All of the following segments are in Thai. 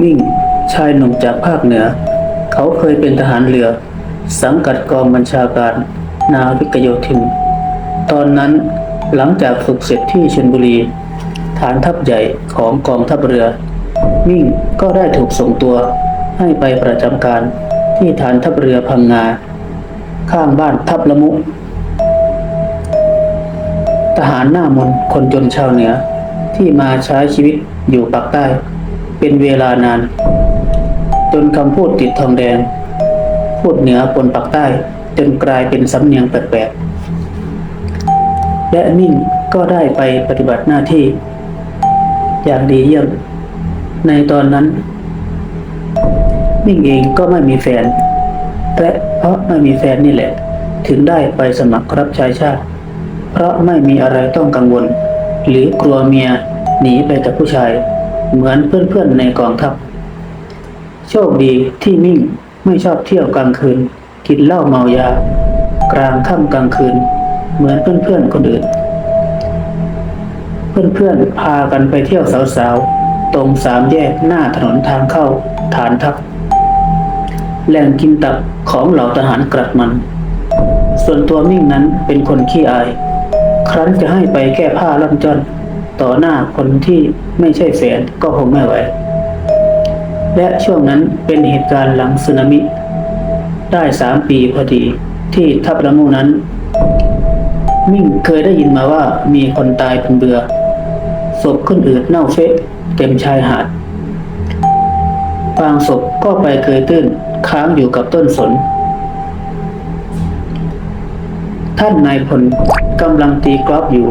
มิ่ง ชายหนุ่มจากภาคเหนือ เขาเคยเป็นทหารเรือ สังกัดกองบัญชาการ นาวิกโยธิน ตอนนั้นหลังจากฝึกเสร็จที่ชลบุรี ฐานทัพใหญ่ของกองทัพเรือ มิ่งก็ได้ถูกส่งตัวให้ไปประจำการที่ฐานทัพเรือพังงา ข้างบ้านทับละมุ ทหารหน้ามนคนจนชาวเหนือ ที่มาใช้ชีวิตอยู่ปากใต้ เป็นเวลานาน จนคำพูดติดทองแดง พูดเหนือปนปากใต้ จนกลายเป็นสำเนียงแปลกๆและมิ่งก็ได้ไปปฏิบัติหน้าที่ อย่างดีเยี่ยม ในตอนนั้น มิ่งเองก็ไม่มีแฟนและเพราะไม่มีแฟนนี่แหละ ถึงได้ไปสมัครรับใช้ชาติ เพราะไม่มีอะไรต้องกังวล หรือกลัวเมียหนีไปกับผู้ชาย เหมือนเพื่อนๆในกองทัพ โชคดีที่มิ่งไม่ชอบเที่ยวกลางคืน กินเหล้าเมายา กลางค่ำกลางคืน เหมือนเพื่อนๆคนอื่น เพื่อนๆพากันไปเที่ยวสาวๆ ตรงสามแยกหน้าถนนทางเข้าฐานทัพแหล่งกินตับของเหล่าทหารกรัดมัน ส่วนตัวมิ่งนั้นเป็นคนขี้อาย ครั้นจะให้ไปแก้ผ้าล่ำจ้อนต่อหน้าคนที่ไม่ใช่แฟนก็คงไม่ไหว และช่วงนั้นเป็นเหตุการณ์หลังสึนามิ ได้สามปีพอดีที่ทับละมูนั้น มิ่งเคยได้ยินมาว่ามีคนตายเป็นเบือศพขึ้นอืดเน่าเฟะเต็มชายหาดบางศพก็ไปเกยตื้นค้างอยู่กับต้นสน ท่านนายพลกำลังตีกรอล์ฟอยู่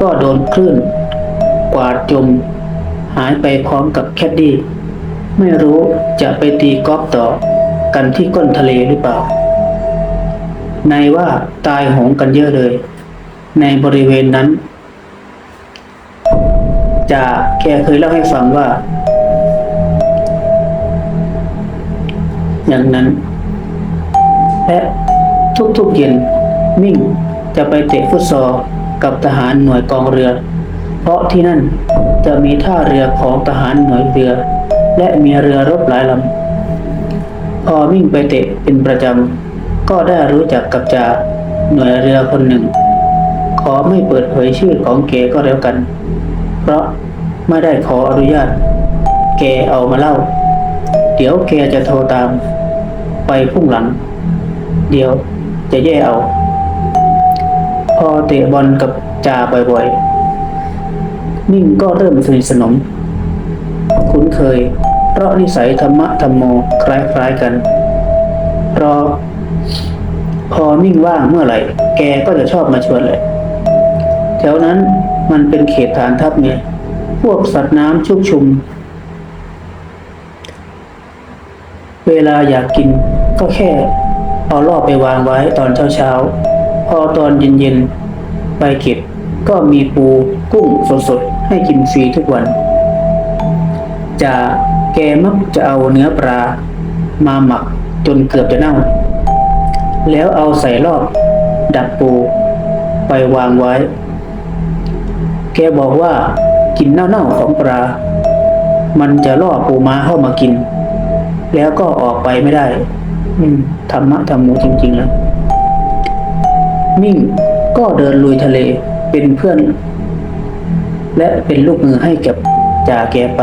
ก็โดนคลื่น กวาดจม หายไปพร้อมกับแคดดี้ ไม่รู้จะไปตีกรอล์ฟต่อ กันที่ก้นทะเลหรือเปล่าในว่าตายโหงกันเยอะเลย ในบริเวณนั้นจ่าแกเคยเล่าให้ฟังว่า อย่างนั้นและทุกๆเย็น มิ่งจะไปเตะฟุตซอลกับทหารหน่วยกองเรือ เพราะที่นั่นจะมีท่าเรือของทหารหน่วยเรือ และมีเรือรบหลายลำ พอมิ่งไปเตะเป็นประจำ ก็ได้รู้จักกับจ่าหน่วยเรือคนหนึ่ง ขอไม่เปิดเผยชื่อของเกก็แล้วกัน เพราะไม่ได้ขออนุญาต แกเอามาเล่า เดี๋ยวแกจะโทรตาม ไปพุ่งหลัง เดี๋ยวจะแย่เอา พอเตะบอลกับจ่าบ่อยๆ นิ่งก็เริ่มสนิทสนม คุ้นเคย เพราะนิสัยธรรมะธรรมโมคล้ายๆกันเพราะพอนิ่งว่างเมื่อไหร่ แกก็จะชอบมาชวนเลยแถวนั้นมันเป็นเขตฐานทัพเนี่ยพวกสัตว์น้ำชุกชุม เวลาอยากกินก็แค่เอารอบไปวางไว้ตอนเช้าๆ พอตอนเย็นๆ ไปเก็บก็มีปูกุ้งสดๆ ให้กินฟรีทุกวันจะแกมักจะเอาเนื้อปลา มาหมักจนเกือบจะเน่า แล้วเอาใส่รอบ ดักปู ไปวางไว้ แกบอกว่ากินเน่าๆของปลา มันจะล่อปูม้าเข้ามากิน แล้วก็ออกไปไม่ได้ธรรมะธรรมโมจริงๆแล้ว มิ่งก็เดินลุยทะเลเป็นเพื่อน และเป็นลูกมือให้กับจ่าแกไป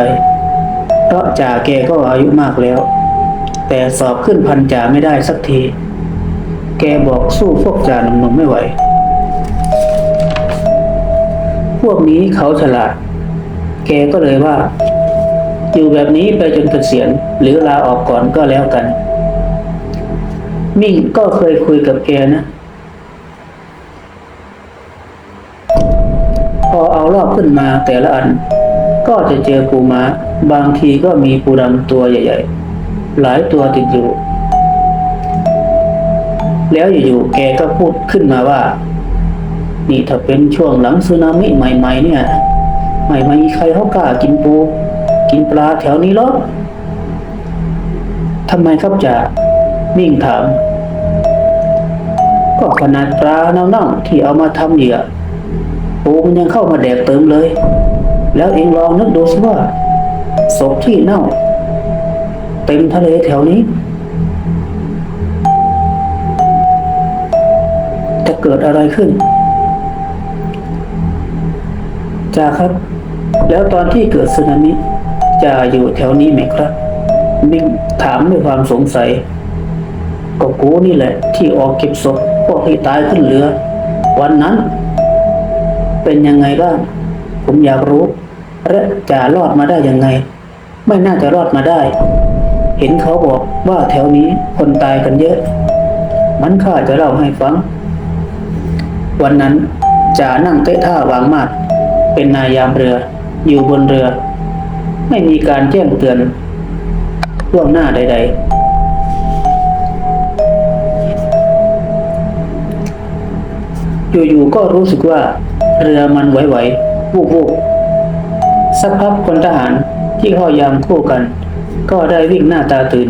เพราะจ่าแกก็อายุมากแล้ว แต่สอบขึ้นพันจ่าไม่ได้สักที แกบอกสู้พวกจ่าหนุ่มๆไม่ไหว พวกนี้เขาฉลาด แกก็เลยว่า อยู่แบบนี้ไปจนเกษียณหรือลาออกก่อนก็แล้วกัน มิ่งก็เคยคุยกับแกนะ พอเอา รอบขึ้นมาแต่ละอัน ก็จะเจอปูม้า บางทีก็มีปูดำตัวใหญ่ ๆ หลายตัวติดอยู่ แล้วอยู่ๆแกก็พูดขึ้นมาว่า นี่ถ้าเป็นช่วงหลังสึนามิใหม่ ๆ เนี่ย ไม่มีใครเขากล้ากินปู กินปลาแถวนี้หรอกทำไมครับจ่ามิ่งถาม ก็ขนาดปลาเน่าๆที่เอามาทำเหยื่อ ปูมันยังเข้ามาแดกเติมเลย แล้วเองลองนึกดูสิว่าศพที่เน่า เต็มทะเลแถวนี้ จะเกิดอะไรขึ้นจ่าครับ แล้วตอนที่เกิดสึนามิจ่าอยู่แถวนี้ไหมครับ มิ่งถามด้วยความสงสัย ก็กูนี่แหละ ที่ออกเก็บศพพวกที่ตายขึ้นเรือ วันนั้น เป็นยังไงบ้าง ผมอยากรู้และจะรอดมาได้ยังไง ไม่น่าจะรอดมาได้ เห็นเขาบอกว่าแถวนี้คนตายกันเยอะ มันข้าจะเล่าให้ฟัง วันนั้นจ่านั่งเตะท่าวางมาดเป็นนายยามเรือ อยู่บนเรือ ไม่มีการแจ้งเตือนล่วงหน้าใด ๆ อยู่ๆก็รู้สึกว่า เรือมันไหวๆวูบๆสักพักคนทหารที่เข้ายามคู่กัน ก็ได้วิ่งหน้าตาตื่น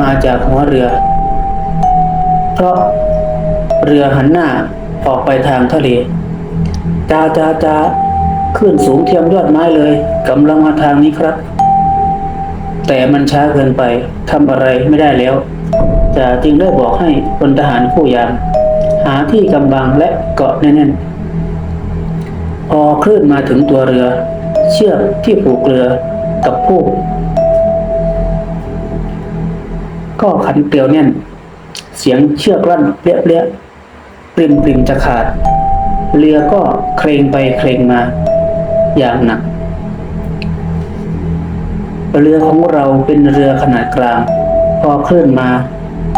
มาจากหัวเรือ เพราะเรือหันหน้าออกไปทางทะเลจ้าจ้าจ้าขึ้นสูงเทียมยอดไม้เลยกำลังมาทางนี้ครับ แต่มันช้าเกินไปทำอะไรไม่ได้แล้วจ่าจึงได้บอกให้พลทหารคู่ยามหาที่กำบังและเกาะแน่นๆ พอคลื่นมาถึงตัวเรือ เชือกที่ผูกเรือกับผู้ก็ขันเกลียวแน่น เสียงเชือกรั่นเปรี้ยๆปริมปริมจะขาด เรือก็เครงไปเครงมา อย่างหนัก เรือของเราเป็นเรือขนาดกลาง พอเคลื่อนมา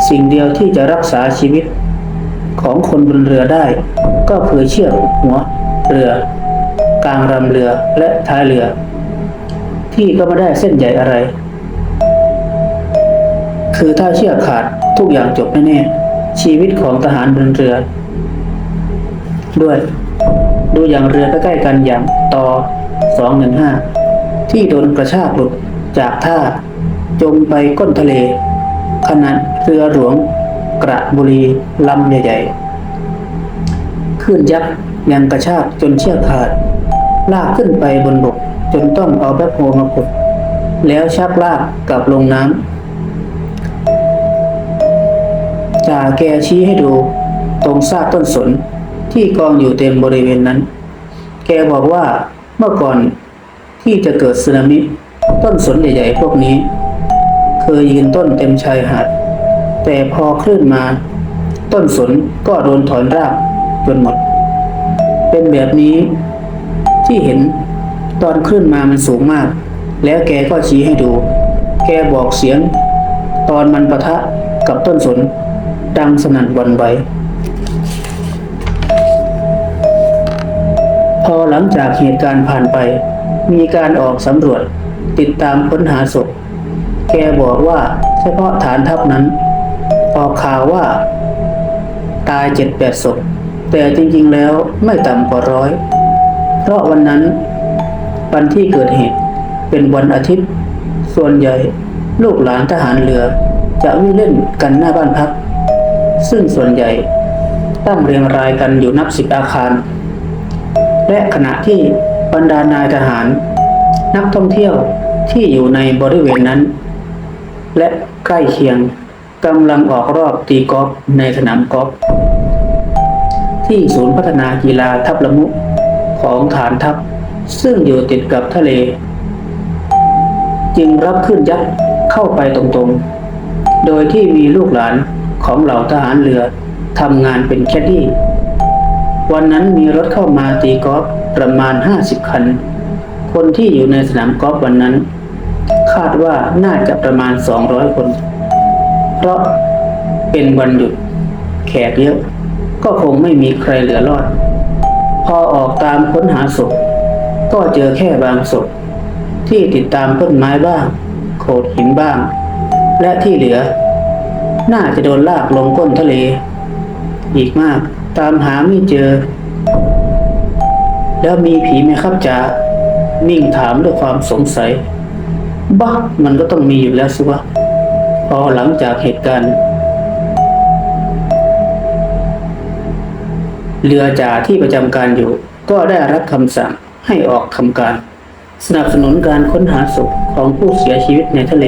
สิ่งเดียวที่จะรักษาชีวิตของคนบนเรือได้ ก็คือเชือกหัวเรือ กลางรำเรือและท้ายเรือ ที่ก็ไม่ได้เส้นใหญ่อะไร คือถ้าเชือกขาดทุกอย่างจบแน่ๆชีวิตของทหารบนเรือ ด้วย ดูอย่างเรือใกล้ๆกันอย่างต่อ215 ที่โดนกระชากหลุดจากท่า จมไปก้นทะเล ขนาดเรือหลวงกระบุรีลำใหญ่ๆขึ้นยักษ์ยังกระชากจนเชือกขาด ลากขึ้นไปบนบก จนต้องเอาแบคโฮมาขุด แล้วชักลากกลับลงน้ำจ่าแกชี้ให้ดูตรงซากต้นสนที่กองอยู่เต็มบริเวณนั้น แกบอกว่าเมื่อก่อนที่จะเกิดสึนามิ ต้นสนใหญ่ๆพวกนี้ เคยยืนต้นเต็มชายหาด แต่พอคลื่นมา ต้นสนก็โดนถอนรากจนหมด เป็นแบบนี้ ที่เห็นตอนคลื่นมามันสูงมาก แล้วแกก็ชี้ให้ดู แกบอกเสียง ตอนมันปะทะกับต้นสน ดังสนั่นวันไหวพอหลังจากเหตุการณ์ผ่านไป มีการออกสำรวจติดตามค้นหาศพ แกบอกว่าเฉพาะฐานทัพนั้น ออกข่าวว่า ตายเจ็ดแปดศพ แต่จริงๆแล้วไม่ต่ำกว่าร้อย ราะวันนั้นวันที่เกิดเหตุเป็นวันอาทิตย์ ส่วนใหญ่ลูกหลานทหารเรือ จะวิ่งเล่นกันหน้าบ้านพัก ซึ่งส่วนใหญ่ตั้งเรียงรายกันอยู่นับสิบอาคาร และขณะที่บรรดานายทหาร นักท่องเที่ยวที่อยู่ในบริเวณนั้น และใกล้เคียงกำลังออกรอบตีกอล์ฟในสนามกอล์ฟที่ศูนย์พัฒนากีฬาทับละมุ ของฐานทัพ ซึ่งอยู่ติดกับทะเล จึงรับขึ้นยักษ์เข้าไปตรงๆ โดยที่มีลูกหลานของเหล่าทหารเรือทำงานเป็นแคดดี้ วันนั้นมีรถเข้ามาตีกอล์ฟประมาณ 50 คัน คนที่อยู่ในสนามกอล์ฟวันนั้น คาดว่าน่าจะประมาณ 200 คน เพราะเป็นวันหยุดแขกเยอะ ก็คงไม่มีใครเหลือรอด พอออกตามค้นหาศพ ก็เจอแค่บางศพ ที่ติดตามต้นไม้บ้าง โขดหินบ้าง และที่เหลือ น่าจะโดนลากลงก้นทะเล อีกมากตามหาไม่เจอ แล้วมีผีไหมครับจ๋านิ่งถามด้วยความสงสัยบ้ามันก็ต้องมีอยู่แล้วสิวะพอหลังจากเหตุการณ์ เรือจ่าที่ประจำการอยู่ ก็ได้รับคำสั่งให้ออกทำการ สนับสนุนการค้นหาศพของผู้เสียชีวิตในทะเล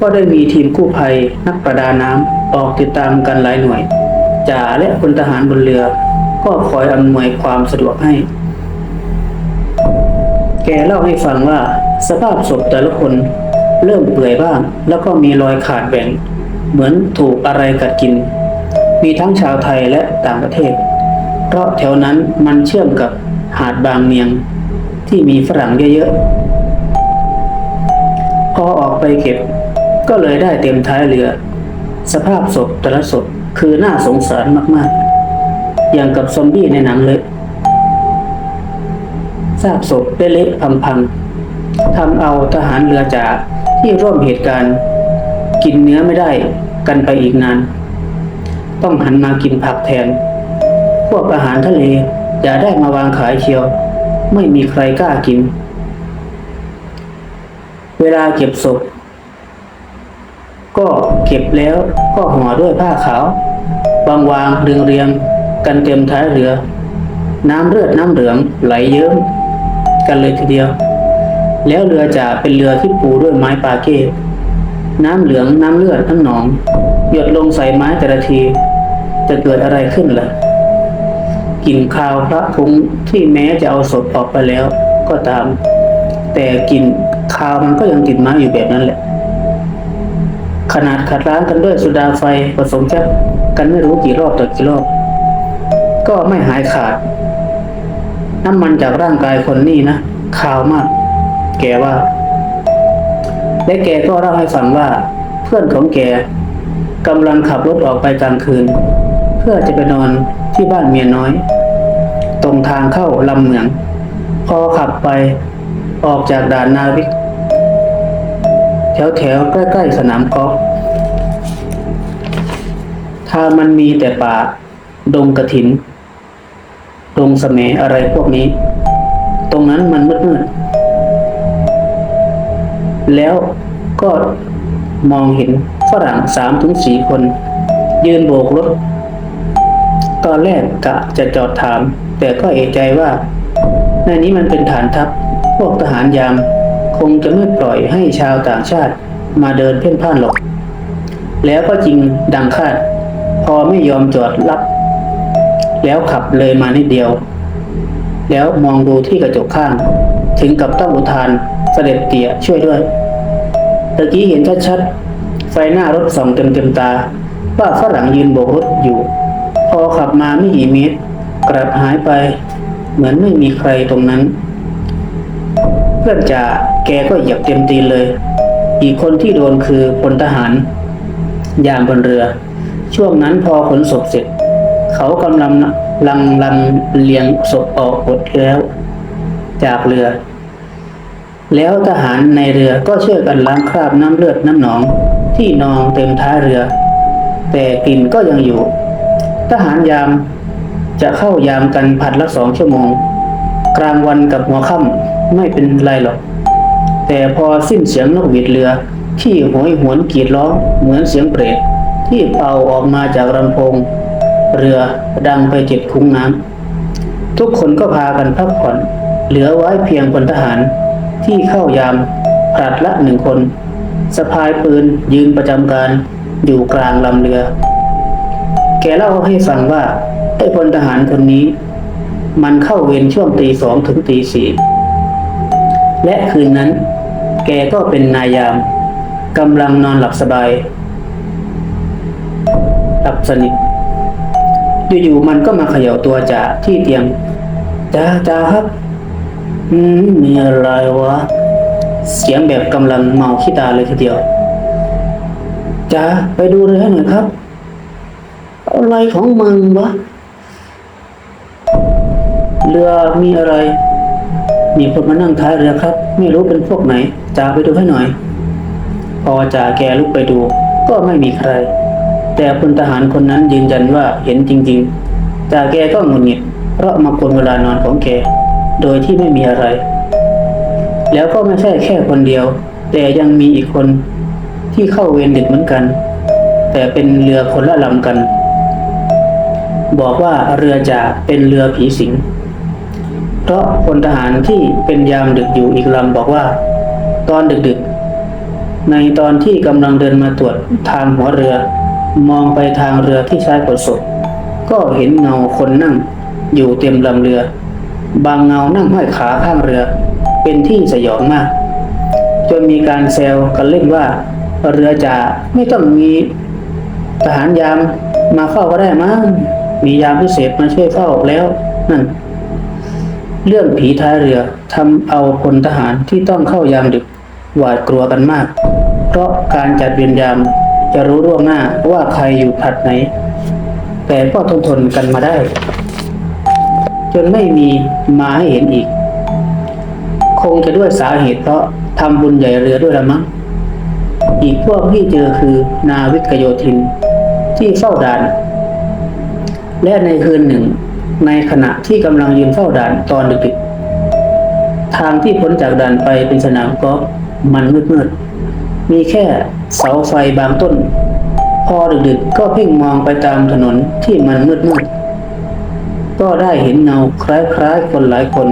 ก็ได้มีทีมกู้ภัยนักประดาน้ำออกติดตามกันหลายหน่วยจ่าและพลทหารบนเรือ ก็คอยอำนวยความสะดวกให้ แกเล่าให้ฟังว่าสภาพศพแต่ละคนเริ่มเปื่อยบ้าง แล้วก็มีรอยขาดแบ่ง เหมือนถูกอะไรกัดกิน มีทั้งชาวไทยและต่างประเทศ เพราะแถวนั้นมันเชื่อมกับหาดบางเนียงที่มีฝรั่งเยอะๆ พอออกไปเก็บ ก็เลยได้เต็มท้ายเรือ สภาพศพแต่ละศพคือน่าสงสารมากๆ อย่างกับซอมบี้ในหนังเลยซากศพเละๆพังๆทำเอาทหารเรือจ่าที่ร่วมเหตุการณ์ กินเนื้อไม่ได้กันไปอีกนาน ต้องหันมากินผักแทน พวกอาหารทะเลอย่าได้มาวางขายเชียว ไม่มีใครกล้ากิน เวลาเก็บศพ ก็เก็บแล้วก็ห่อด้วยผ้าขาววางวางเรียงเรียงกันเต็มท้ายเรือ น้ำเลือดน้ำเหลืองไหลเยิ้มกันเลยทีเดียว แล้วเรือจะเป็นเรือที่ปูด้วยไม้ปาเก้ น้ำเหลืองน้ำเลือดน้ำหนอง หยดลงใส่ไม้แต่ละที จะเกิดอะไรขึ้นล่ะกลิ่นคาวพระพุงที่แม้จะเอาศพออกไปแล้วก็ตาม แต่กลิ่นคาวมันก็ยังติดไม้อยู่แบบนั้นแหละ ขนาดขัดล้างกันด้วยโซดาไฟผสมแค่กันไม่รู้กี่รอบต่อกี่รอบ ก็ไม่หายขาด น้ำมันจากร่างกายคนนี่นะคาวมาก แกว่า และแกก็เล่าให้ฟังว่า เพื่อนของแกกำลังขับรถออกไปกลางคืน เพื่อจะไปนอนที่บ้านเมียน้อย ตรงทางเข้าลำเหมือง พอขับไปออกจากด่านนาวิก แถวแถวๆใกล้ๆสนามกอล์ฟทางมันมีแต่ป่า ดงกระถิน ดงสเสมอะไรพวกนี้ ตรงนั้นมันมืดๆ แล้วก็มองเห็นฝรั่งสามถึงสี่คน ยืนโบกรถ ตอนแรกกะจะจอดถาม แต่ก็เอะใจว่า ในนี้มันเป็นฐานทัพ พวกทหารยาม คงจะไม่ปล่อยให้ชาวต่างชาติมาเดินเพ่นพ่านหรอก แล้วก็จริงดังคาด พอไม่ยอมจอดรับ แล้วขับเลยมานิดเดียว แล้วมองดูที่กระจกข้าง ถึงกับต้องอุทาน เสด็จเตี่ยช่วยด้วยตะกี้เห็นชัดๆไฟหน้ารถส่องเต็มเต็มๆตา ว่าฝรั่งยืนโบกรถอยู่ พอขับมาไม่กี่เมตรกลับหายไป เหมือนไม่มีใครตรงนั้น เพื่อนจ่าแกก็เหยียบเต็มตีนเลย อีกคนที่โดนคือพลทหาร ยามบนเรือ ช่วงนั้นพอขนศพเสร็จ เขากำลังลังลังเลียงศพออกหมดแล้ว จากเรือ แล้วทหารในเรือก็ช่วยกันล้างคราบน้ำเลือดน้ำหนอง ที่นองเต็มท้ายเรือ แต่กลิ่นก็ยังอยู่ ทหารยามจะเข้ายามกันผัดละสองชั่วโมง กลางวันกับหัวค่ำไม่เป็นไรหรอก แต่พอสิ้นเสียงนกหวีดเรือ ที่โหยหวนกรีดร้องเหมือนเสียงเปรตที่เป่าออกมาจากลำโพง เรือดังไปเจ็ดคุ้งน้ำทุกคนก็พากันพักผ่อน เหลือไว้เพียงพลทหาร ที่เข้ายามผลัดละหนึ่งคนสะพายปืนยืนประจำการอยู่กลางลำเรือ แกเล่าให้ฟังว่าไอ้พลทหารคนนี้ มันเข้าเวรช่วงตีสองถึงตีสี่และคืนนั้น แกก็เป็นนายยามกำลังนอนหลับสบาย หลับสนิทอยู่ๆมันก็มาเขย่าตัวจ่าที่เตียงจ่าจ่าครับ อืมมีอะไรวะ เสียงแบบกำลังเมาขี้ตาเลยทีเดียวจ่าไปดูเรือให้หน่อยครับ อะไรของมึงวะ เรือมีอะไร มีคนมานั่งท้ายเรือครับ ไม่รู้เป็นพวกไหนจ่าไปดูให้หน่อย พอจ่าแกลุกไปดู ก็ไม่มีใคร แต่พลทหารคนนั้นยืนยันว่าเห็นจริง ๆจ่าแกก็หงุดหงิดเพราะมากวนเวลานอนของแก โดยที่ไม่มีอะไร แล้วก็ไม่ใช่แค่คนเดียว แต่ยังมีอีกคนที่เข้าเวรดึกเหมือนกัน แต่เป็นเรือคนละลำกัน บอกว่าเรือจ่าเป็นเรือผีสิง เพราะพลทหารที่เป็นยามดึกอยู่อีกลำบอกว่า ตอนดึกๆ ในตอนที่กำลังเดินมาตรวจทางหัวเรือ มองไปทางเรือที่ใช้ขนศพก็เห็นเงาคนนั่งอยู่เต็มลำเรือ บางเงานั่งห้อยขาข้างเรือ เป็นที่สยองมาก จนมีการแซวกันเล่นว่า เรือจ่าไม่ต้องมีทหารยามมาเฝ้าก็ได้มั้งมียามพิเศษมาช่วยเฝ้าแล้วนั่นเรื่องผีท้ายเรือทำเอาพลทหารที่ต้องเข้ายามดึกหวาดกลัวกันมาก เพราะการจัดเวรยามจะรู้ล่วงหน้าว่าใครอยู่ผัดไหน แต่ก็ทนทนกันมาได้ จนไม่มีมาให้เห็นอีก คงจะด้วยสาเหตุเพราะทำบุญใหญ่เรือด้วยละมั้งอีกพวกที่เจอคือนาวิกโยธินที่เฝ้าด่าน และในคืนหนึ่ง ในขณะที่กำลังยืนเฝ้าด่านตอนดึกๆทางที่พ้นจากด่านไปเป็นสนามกอล์ฟมันมืดๆมีแค่เสาไฟบางต้น พอดึกๆก็เพ่งมองไปตามถนนที่มันมืดๆ ก็ได้เห็นเงาคล้ายๆคนหลายคน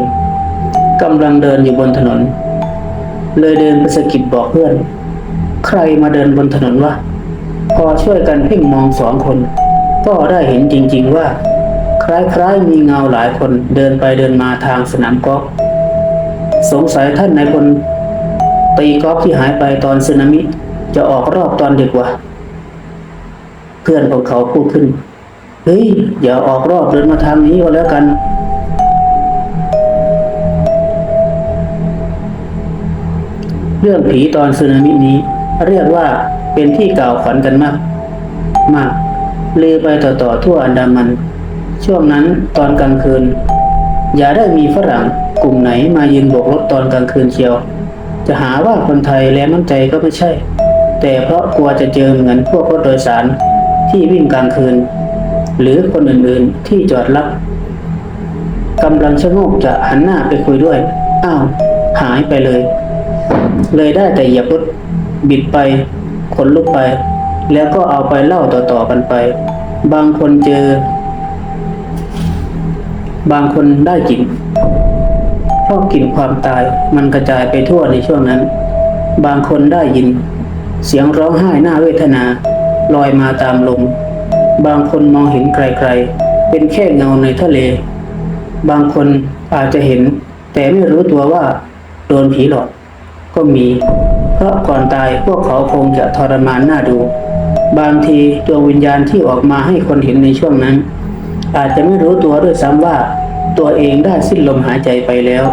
กำลังเดินอยู่บนถนน เลยเดินไปสะกิดบอกเพื่อน ใครมาเดินบนถนนวะพอช่วยกันเพ่งมองสองคน ก็ได้เห็นจริง ๆว่า คล้ายๆมีเงาหลายคนเดินไปเดินมาทางสนามกอล์ฟสงสัยท่านนายพลตีกอล์ฟที่หายไปตอนสึนามิจะออกรอบตอนดึกวะเพื่อนของเขาพูดขึ้น เฮ้ย อย่าออกรอบเดินมาทางนี้ก็แล้วกันเรื่องผีตอนสึนามินี้ เรียกว่าเป็นที่กล่าวขวัญกันมาก มากเลือไปต่อๆทั่วอันดามัน ช่วงนั้นตอนกลางคืน อย่าได้มีฝรั่งกลุ่มไหนมายืนโบกรถตอนกลางคืนเชียว จะหาว่าคนไทยแรงน้ำใจก็ไม่ใช่ แต่เพราะกลัวจะเจอเหมือนพวกรถโดยสารที่วิ่งกลางคืน หรือคนอื่นๆที่จอดรับกำลังชะโงกจะหันหน้าไปคุยด้วย อ้าว หายไปเลย เลยได้แต่เหยียบรถบิดไปขนลุกไป แล้วก็เอาไปเล่าต่อๆกันไป บางคนเจอ บางคนได้กลิ่นเพราะกลิ่นความตายมันกระจายไปทั่วในช่วงนั้น บางคนได้ยิน เสียงร้องไห้หน้าเวทนา ลอยมาตามลม บางคนมองเห็นไกลๆ เป็นแค่เงาในทะเล บางคนอาจจะเห็น แต่ไม่รู้ตัวว่า โดนผีหลอก ก็มี เพราะก่อนตายพวกเขาคงจะทรมานน่าดู บางทีดวงวิญญาณที่ออกมาให้คนเห็นในช่วงนั้น อาจจะไม่รู้ตัวด้วยซ้ำว่า ตัวเองได้สิ้นลมหายใจไปแล้ว